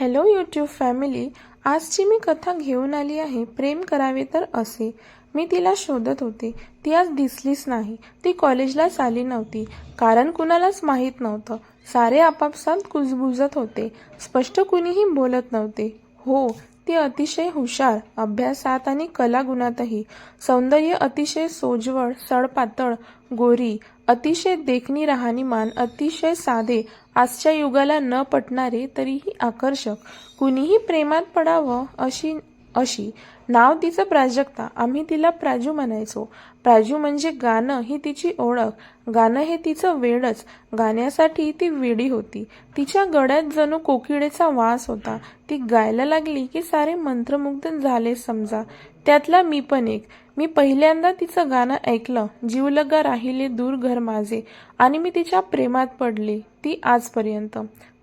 Hello YouTube family आजची मी कथा घेऊन आली आहे. प्रेम करावे तर असे. मी तिला शोधत होते. ती आज दिसलीच नाही. ती कॉलेजलाच आली नव्हती. कारण कुणालाच माहीत नव्हतं. सारे आपापसात कुजबुजत होते. स्पष्ट कुणीही बोलत नव्हते. हो ती अतिशय हुशार अभ्यासात आणि कलागुणातही. सौंदर्य अतिशय सोज्वळ सडपातळ गोरी अतिशय देखणी राहणीमान अतिशय साधे आजच्या युगाला न पटणारे तरीही आकर्षक. कुणीही प्रेमात पडावं अशी अशी नाव तिचं प्राजक्ता आम्ही तिला प्राजू म्हणायचो. प्राजू म्हणजे गाणं ही तिची ओळख. गाणं हे तिचं वेडच. गाण्यासाठी ती वेडी होती. तिच्या गळ्यात जणू कोकिळेचा वास होता. ती गायला लागली की सारे मंत्रमुग्ध झाले समजा. त्यातला मी पण एक. मी पहिल्यांदा तिचं गाणं ऐकलं. जीवलगा राहिले दूर घर माझे. आणि मी तिच्या प्रेमात पडले. ती आजपर्यंत.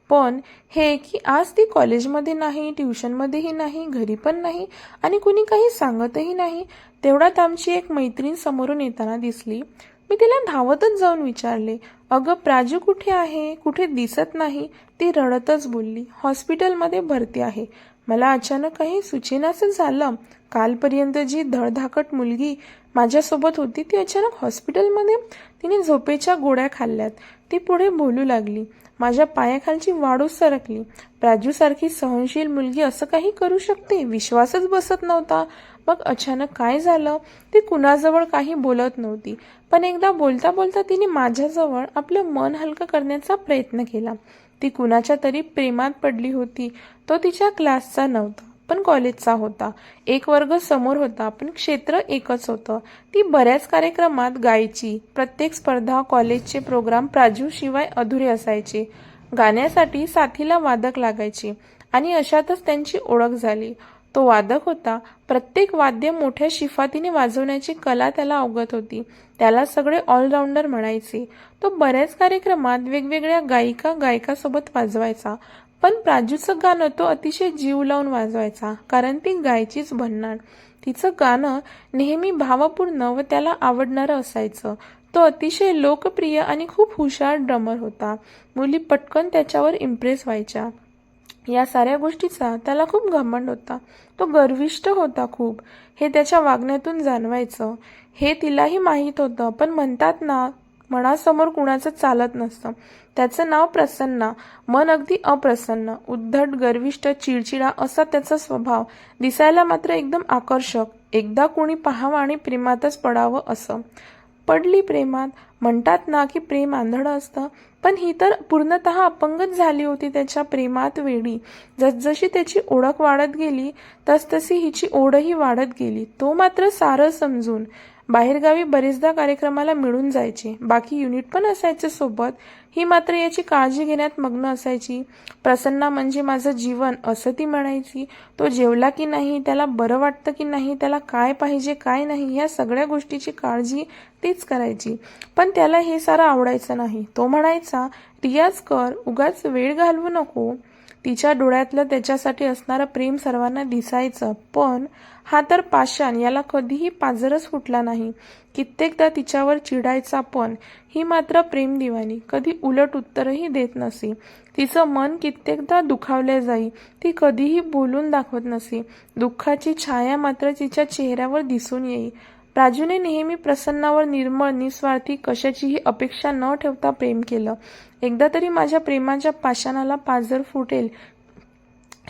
पण हे की आज ती कॉलेजमध्ये नाही ट्युशनमध्येही नाही घरी पण नाही आणि कुणी काही सांगतही नाही तेवढ्यात आमची एक मैत्रीण समोरून येताना दिसली. मी तिला धावतच जाऊन विचारले अगं प्राजू कुठे आहे? कुठे दिसत नाही? ती रडतच बोलली हॉस्पिटलमध्ये भरती आहे. मला अचानक काही सुचेनासं झालं. कालपर्यंत जी धडधाकट मुलगी माझ्यासोबत होती ती अचानक हॉस्पिटलमध्ये. तिने झोपेच्या गोळ्या खाल्ल्यात. ती पुढे बोलू लागली. माझ्या पायाखालची वाढू सरकली. प्राजूसारखी सहनशील मुलगी असं काही करू शकते? विश्वासच बसत नव्हता. मग अचानक काय झालं? ती कुणाजवळ काही बोलत नव्हती. पण एकदा बोलता बोलता तिने माझ्याजवळ आपलं मन हलकं करण्याचा प्रयत्न केला. ती कुणाच्या तरी प्रेमात पडली होती. तो तिच्या क्लासचा नव्हता. पण कॉलेजचा होता. एक वर्ग समोर होता पण क्षेत्र एकच होतं. ती बऱ्याच कार्यक्रमात गायची. प्रत्येक स्पर्धा कॉलेजचे प्रोग्राम प्राजूशिवाय अधुरे असायचे. गाण्यासाठी साथीला वादक लागायचे आणि अशातच त्यांची ओळख झाली. तो वादक होता. प्रत्येक वाद्य मोठ्या शिफातीने वाजवण्याची कला त्याला अवगत होती. त्याला सगळे ऑलराऊंडर म्हणायचे. तो बऱ्याच कार्यक्रमात वेगवेगळ्या गायिका गायकासोबत वाजवायचा. पण प्राजूचं गाणं तो अतिशय जीव लावून वाजवायचा कारण ती गायचीच भन्नाट. तिचं गाणं नेहमी भावपूर्ण व त्याला आवडणारं असायचं. तो अतिशय लोकप्रिय आणि खूप हुशार ड्रमर होता. मुली पटकन त्याच्यावर इम्प्रेस व्हायच्या. या साऱ्या गोष्टीचा त्याला खूप घमंड होता. तो गर्विष्ट होता खूप. हे त्याच्या वागण्यातून जाणवायचं. हे तिलाही माहीत होतं पण म्हणतात ना मनासमोर कुणाचं चालत नसतं. त्याचं नाव प्रसन्ना मन अगदी अप्रसन्न उद्धट गर्विष्ट चिडचिडा असा त्याचा स्वभाव. दिसायला मात्र एकदम आकर्षक. एकदा कुणी पाहावं आणि प्रेमातच पडावं असं. पडली प्रेमात म्हणतात ना की प्रेम आंधळं असतं. पण ही तर पूर्णत अपंगच झाली होती त्याच्या प्रेमात वेळी जसजशी त्याची ओळख वाढत गेली तसतशी हिची ओढही वाढत गेली. तो मात्र सारं समजून बाहेरगावी बरेचदा कार्यक्रमाला मिळून जायचे. बाकी युनिट पण असायचे सोबत. ही मात्र याची काळजी घेण्यात मग्न असायची. प्रसन्ना म्हणजे माझं जीवन असं ती म्हणायची. तो जेवला की नाही त्याला बरं वाटतं की नाही त्याला काय पाहिजे काय नाही या सगळ्या गोष्टीची काळजी तीच करायची. पण त्याला हे सारं आवडायचं नाही. तो म्हणायचा रियाज कर उगाच वेळ घालवू नको. तिच्या डोळ्यातलं त्याच्यासाठी असणारं प्रेम सर्वांना दिसायचं. पण हा तर पाषाण याला कधीही पाजरच फुटला नाही. कित्येकदा तिच्यावर चिडायचा पण. ही मात्र प्रेम दिवाणी. कधी उलट उत्तरही देत नसे. तिचं मन कित्येकदा दुखावले जाई. ती कधीही बोलून दाखवत नसे. दुःखाची छाया मात्र तिच्या चेहऱ्यावर दिसून येई. राजूने नेहमी प्रसन्नावर निर्मळ निस्वार्थी कशाचीही अपेक्षा न ठेवता प्रेम केलं. एकदा तरी माझ्या प्रेमाच्या पाषाणाला पाजर फुटेल.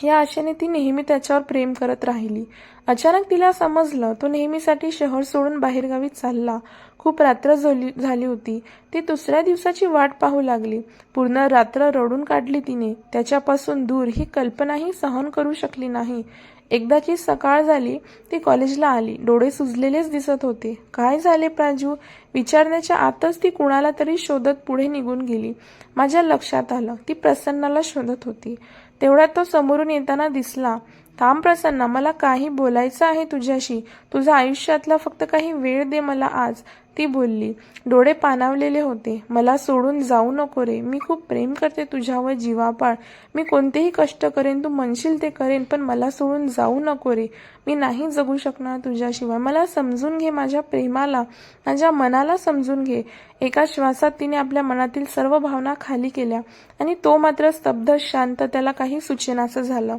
या आशेने ती नेहमी त्याच्यावर प्रेम करत राहिली. अचानक तिला समजलं तो नेहमीसाठी शहर सोडून बाहेरगावी चालला. खूप रात्र झाली झाली होती. ती दुसऱ्या दिवसाची वाट पाहू लागली. पूर्ण रात्र रडून काढली तिने. त्याच्यापासून दूर ही कल्पनाही सहन करू शकली नाही. एकदाची सकाळ झाली ती कॉलेजला आली. डोळे सुजलेलेच दिसत होते. काय झाले प्राजू? विचारण्याच्या आतच ती कुणाला तरी शोधत पुढे निघून गेली. माझ्या लक्षात आलं ती प्रसन्नाला शोधत होती. तेवढ्यात तो समोरून येताना दिसला. थांब प्रसन्ना मला काही बोलायचं आहे तुझ्याशी. तुझ्या आयुष्यातला फक्त काही वेळ दे मला आज. ती बोलली. डोळे पाणावलेले होते. मला सोडून जाऊ नको रे. मी खूप प्रेम करते तुझ्यावर जीवापाळ. मी कोणतेही कष्ट करेन तू म्हणशील ते करेन पण मला सोडून जाऊ नको रे. मी नाही जगू शकणार तुझ्याशिवाय. मला समजून घे माझ्या प्रेमाला. माझ्या मनाला समजून घे. एका श्वासात तिने आपल्या मनातील सर्व भावना खाली केल्या आणि तो मात्र स्तब्ध शांत त्याला काही सूचनाचं झालं.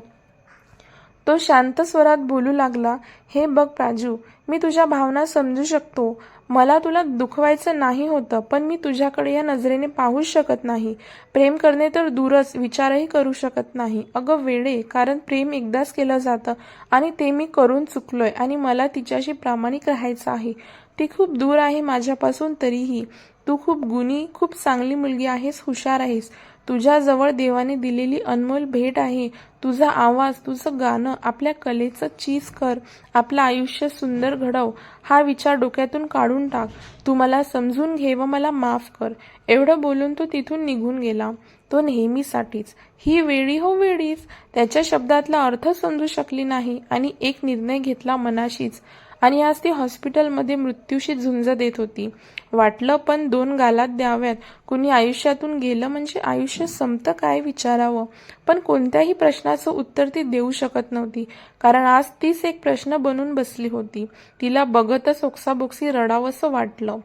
तो शांत स्वरात बोलू लागला हे बघ प्राजू मी तुझ्या भावना समजू शकतो. मला तुला दुखवायचं नाही होतं पण मी तुझ्याकडे या नजरेने पाहूच शकत नाही. प्रेम करणे तर दूरच विचारही करू शकत नाही. अगं वेडे कारण प्रेम एकदाच केलं जातं आणि ते मी करून चुकलोय आणि मला तिच्याशी प्रामाणिक राहायचं आहे. ती खूप दूर आहे माझ्यापासून तरीही. तू खूप गुणी खूप चांगली मुलगी आहेस हुशार आहेस. तुझ्याजवळ देवाने दिलेली अनमोल भेट आहे. तुझा आवाज तुझं गाणं आपल्या कलेचं चीज कर. आपलं आयुष्य सुंदर घडव. हा विचार डोक्यातून काढून टाक. तू मला समजून घे व मला माफ कर. एवढं बोलून तो तिथून निघून गेला. तो नेहमीसाठीच. ही वेळी हो वेळीच. त्याच्या शब्दातला अर्थ समजू शकली नाही आणि एक निर्णय घेतला मनाशीच. आणि आज ती हॉस्पिटलमध्ये मृत्यूशी झुंज देत होती. वाटलं पण दोन गालात द्याव्यात. कुणी आयुष्यातून गेलं म्हणजे आयुष्य संपतं काय विचारावं? पण कोणत्याही प्रश्नाचं उत्तर ती देऊ शकत नव्हती. कारण आज तीच एक प्रश्न बनून बसली होती. तिला बघतच ओक्साबोक्सी रडावंसं वाटलं.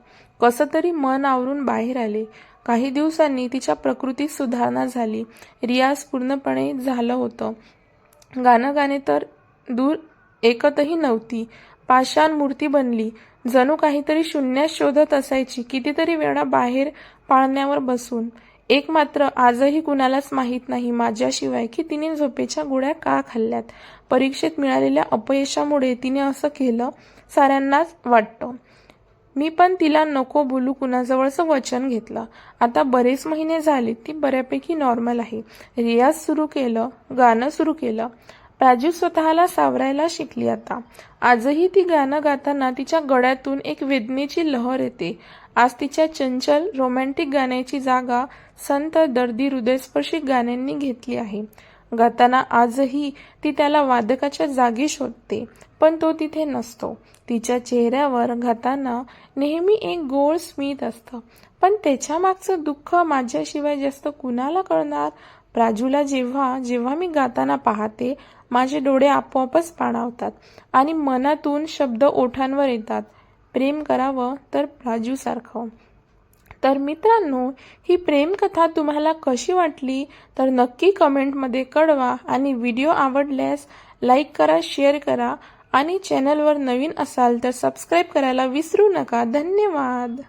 कसं तरी मन आवरून बाहेर आले. काही दिवसांनी तिच्या प्रकृतीत सुधारणा झाली. रियाज पूर्णपणे झालं होतं. गाणं गाणे तर दूर एकतही नव्हती. पाषाण मूर्ती बनली. जणू काहीतरी शून्यात शोधत असायची. कितीतरी वेळा बाहेर पाळण्यावर बसून. एक मात्र आजही कुणालाच माहीत नाही माझ्याशिवाय की तिने झोपेच्या गोळ्या का खाल्ल्यात. परीक्षेत मिळालेल्या अपयशामुळे तिने असं केलं साऱ्यांनाच वाटतं. मी पण तिला नको बोलू कुणाजवळचं वचन घेतलं. आता बरेच महिने झाले ती बऱ्यापैकी नॉर्मल आहे. रियाज सुरू केलं गाणं सुरू केलं. राजू स्वतःला सावरायला शिकली आता. आजही ती गाणं गाताना तिच्या गळ्यातून एक वेदनेची लहर येते. आज तिच्या चंचल रोमॅन्टिक गाण्याची जागा संत दर्दी हृदयस्पर्शी गाण्यांनी घेतली आहे. गाताना आजही ती त्याला वादकाच्या जागी शोधते पण तो तिथे नसतो. तिच्या चेहऱ्यावर गाताना नेहमी एक गोड स्मित असतं. पण त्याच्या मागचं दुःख माझ्याशिवाय जास्त कुणाला कळणार? प्राजूला जेव्हा जेव्हा मी गाताना पाहते माझे डोळे आपोआपच पाणावतात आणि मनातून शब्द ओठांवर येतात. प्रेम करावं तर प्राजूसारखं तर मित्रांनो ही प्रेमकथा तुम्हाला कशी वाटली? तर नक्की कमेंटमध्ये कळवा आणि व्हिडिओ आवडल्यास लाईक करा शेअर करा आणि चॅनलवर नवीन असाल तर सबस्क्राईब करायला विसरू नका. धन्यवाद!